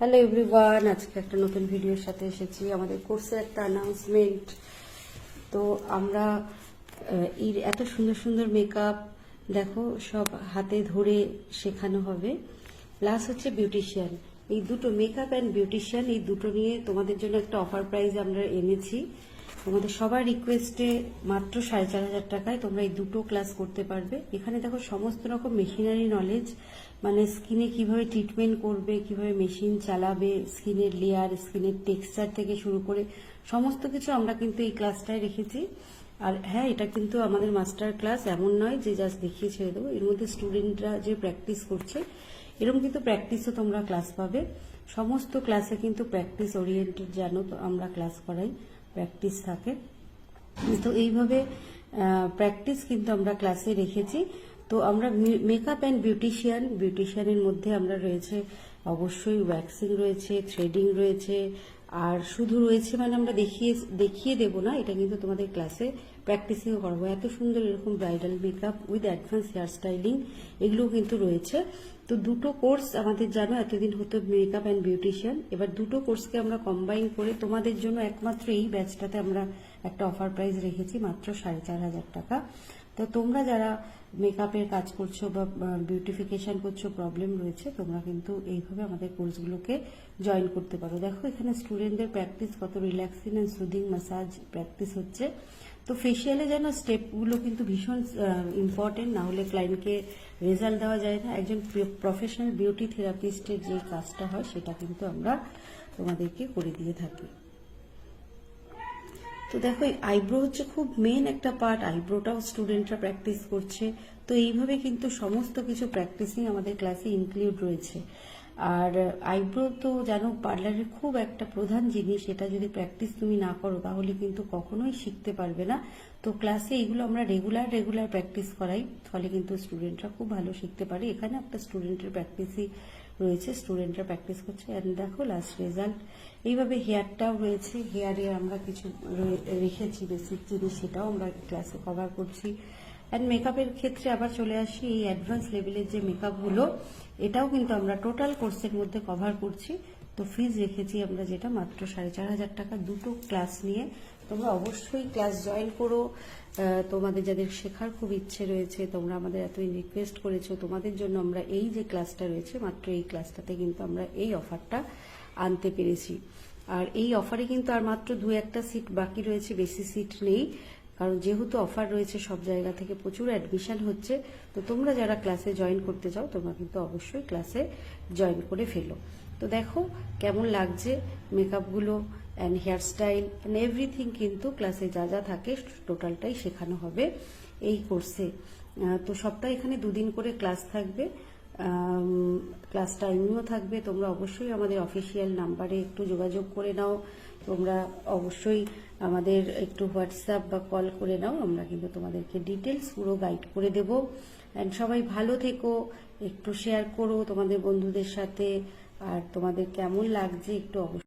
Hello everyone আজকে একটা নতুন ভিডিওর সাথে এসেছি। আমাদের কোর্সের একটা অ্যানাউন্সমেন্ট তো আমরা এর এত সুন্দর সুন্দর মেকআপ দেখো, সব হাতে ধরে শেখানো হবে। প্লাস হচ্ছে বিউটিশিয়ান এই দুটো মেকআপ অ্যান্ড বিউটিশিয়ান এই দুটো নিয়ে তোমাদের জন্য একটা অফার প্রাইজ আমরা এনেছি। তোমাদের সবার রিকোয়েস্টে মাত্র সাড়ে চার হাজার টাকায় তোমরা এই দুটো ক্লাস করতে পারবে। এখানে দেখো সমস্ত রকম মেশিনারি নলেজ মানে স্কিনে কীভাবে ট্রিটমেন্ট করবে, কীভাবে মেশিন চালাবে স্কিনের লেয়ার স্কিনের টেক্সচার থেকে শুরু করে সমস্ত কিছু আমরা কিন্তু এই ক্লাসটায় রেখেছি। আর হ্যাঁ এটা কিন্তু আমাদের মাস্টার ক্লাস এমন নয় যে জাস্ট দেখিয়ে ছেড়ে দেবো। এর মধ্যে স্টুডেন্টরা যে প্র্যাকটিস করছে এরকম কিন্তু প্র্যাকটিসও তোমরা ক্লাস পাবে। সমস্ত ক্লাসে কিন্তু প্র্যাকটিস ওরিয়েন্টেড জানো তো আমরা ক্লাস করাই। প্র্যাকটিস থাকে। তো এইভাবে প্র্যাকটিস কিন্তু আমরা ক্লাসে রেখেছি। তো আমরা মেকআপ অ্যান্ড বিউটিশিয়ান বিউটিশিয়ানের মধ্যে আমরা রয়েছে অবশ্যই ওয়্যাক্সিং রয়েছে থ্রেডিং রয়েছে আর শুধু রয়েছে মানে আমরা দেখিয়ে দেখিয়ে দেব না, এটা কিন্তু তোমাদের ক্লাসে প্র্যাকটিসিংও করাবো। এত সুন্দর এরকম bridal makeup with advance hair styling এগুলোও কিন্তু রয়েছে। তো দুটো কোর্স আমাদের জানো, এতদিন হতো মেকআপ অ্যান্ড বিউটিশিয়ান এবার দুটো কোর্সকে আমরা কম্বাইন করে তোমাদের জন্য একমাত্র এই ব্যাচটাতে আমরা একটা অফার প্রাইস রেখেছি, মাত্র সাড়ে চার হাজার টাকা। তো তোমরা যারা মেকআপের কাজ করছ বা বিউটিফিকেশন করছ প্রবলেম রয়েছে, তোমরা কিন্তু এইভাবে আমাদের কোর্সগুলোকে জয়েন করতে পারো। দেখো, এখানে স্টুডেন্টদের প্র্যাকটিস কত relaxing and soothing massage practice হচ্ছে। তো ফেসিয়ালে যেন স্টেপগুলো কিন্তু ভীষণ ইম্পর্টেন্ট না হলে ক্লায়েন্টকে রেজাল্ট দেওয়া যায় না। একজন প্রফেশনাল বিউটি থেরাপিস্টের যে কাজটা হয়, সেটা কিন্তু আমরা তোমাদেরকে করে দিয়ে থাকি। তো দেখো আইব্রো হচ্ছে খুব মেন একটা পার্ট আইব্রোটাও স্টুডেন্টরা প্র্যাকটিস করছে। তো এইভাবে কিন্তু সমস্ত কিছু প্র্যাকটিসিং আমাদের ক্লাসে ইনক্লুড রয়েছে। আর আইব্রো তো জানো পার্লারের খুব একটা প্রধান জিনিস, এটা যদি প্র্যাকটিস তুমি না করো তাহলে কিন্তু কখনোই শিখতে পারবে না। তো ক্লাসে এগুলো আমরা রেগুলার রেগুলার প্র্যাকটিস করাই, ফলে কিন্তু স্টুডেন্টরা খুব ভালো শিখতে পারে। এখানে একটা স্টুডেন্টের প্র্যাকটিসই রয়েছে স্টুডেন্টরা প্র্যাকটিস করছে। অ্যান্ড দেখো লাস্ট রেজাল্ট এইভাবে হেয়ারটাও রয়েছে। হেয়ারে আমরা কিছু রেখেছি বেসিক জিনিস, সেটাও আমরা ক্লাসে কভার করছি। অ্যান্ড মেকআপের ক্ষেত্রে আবার চলে আসি, এই অ্যাডভান্স লেভেলের যে মেকআপগুলো এটাও কিন্তু আমরা টোটাল কোর্সের মধ্যে কভার করছি। তো ফিজ রেখেছি আমরা যেটা মাত্র সাড়ে চার হাজার টাকা দুটো ক্লাস নিয়ে। তোমরা অবশ্যই ক্লাস জয়েন করো। তোমাদের যাদের শেখার খুব ইচ্ছে রয়েছে, তোমরা আমাদের এতই রিকোয়েস্ট করেছ, তোমাদের জন্য আমরা এই যে ক্লাসটা রয়েছে, মাত্র এই ক্লাসটাতে কিন্তু আমরা এই অফারটা আনতে পেরেছি। আর এই অফারে কিন্তু আর মাত্র দু একটা সিট বাকি রয়েছে, বেশি সিট নেই। কারণ যেহেতু অফার রয়েছে সব জায়গা থেকে প্রচুর অ্যাডমিশন হচ্ছে, তো তোমরা যারা ক্লাসে জয়েন করতে চাও, তোমরা কিন্তু অবশ্যই ক্লাসে জয়েন করে ফেলো। তো দেখো কেমন লাগছে মেকআপগুলো অ্যান্ড হেয়ারস্টাইল অ্যান্ড এভরিথিং কিন্তু ক্লাসে যা যা থাকে টোটালটাই শেখানো হবে এই কোর্সে তো সপ্তাহে এখানে দুদিন করে ক্লাস থাকবে। ক্লাস টাইমিংও থাকবে। তোমরা অবশ্যই আমাদের অফিসিয়াল নাম্বারে একটু যোগাযোগ করে নাও। তোমরা অবশ্যই আমাদের একটু হোয়াটসঅ্যাপ বা কল করে নাও, আমরা কিন্তু তোমাদেরকে ডিটেলস পুরো গাইড করে দেব। অ্যান্ড সবাই ভালো থেকো, একটু শেয়ার করো তোমাদের বন্ধুদের সাথে, আর তোমাদের কেমন লাগছে একটু অবশ্যই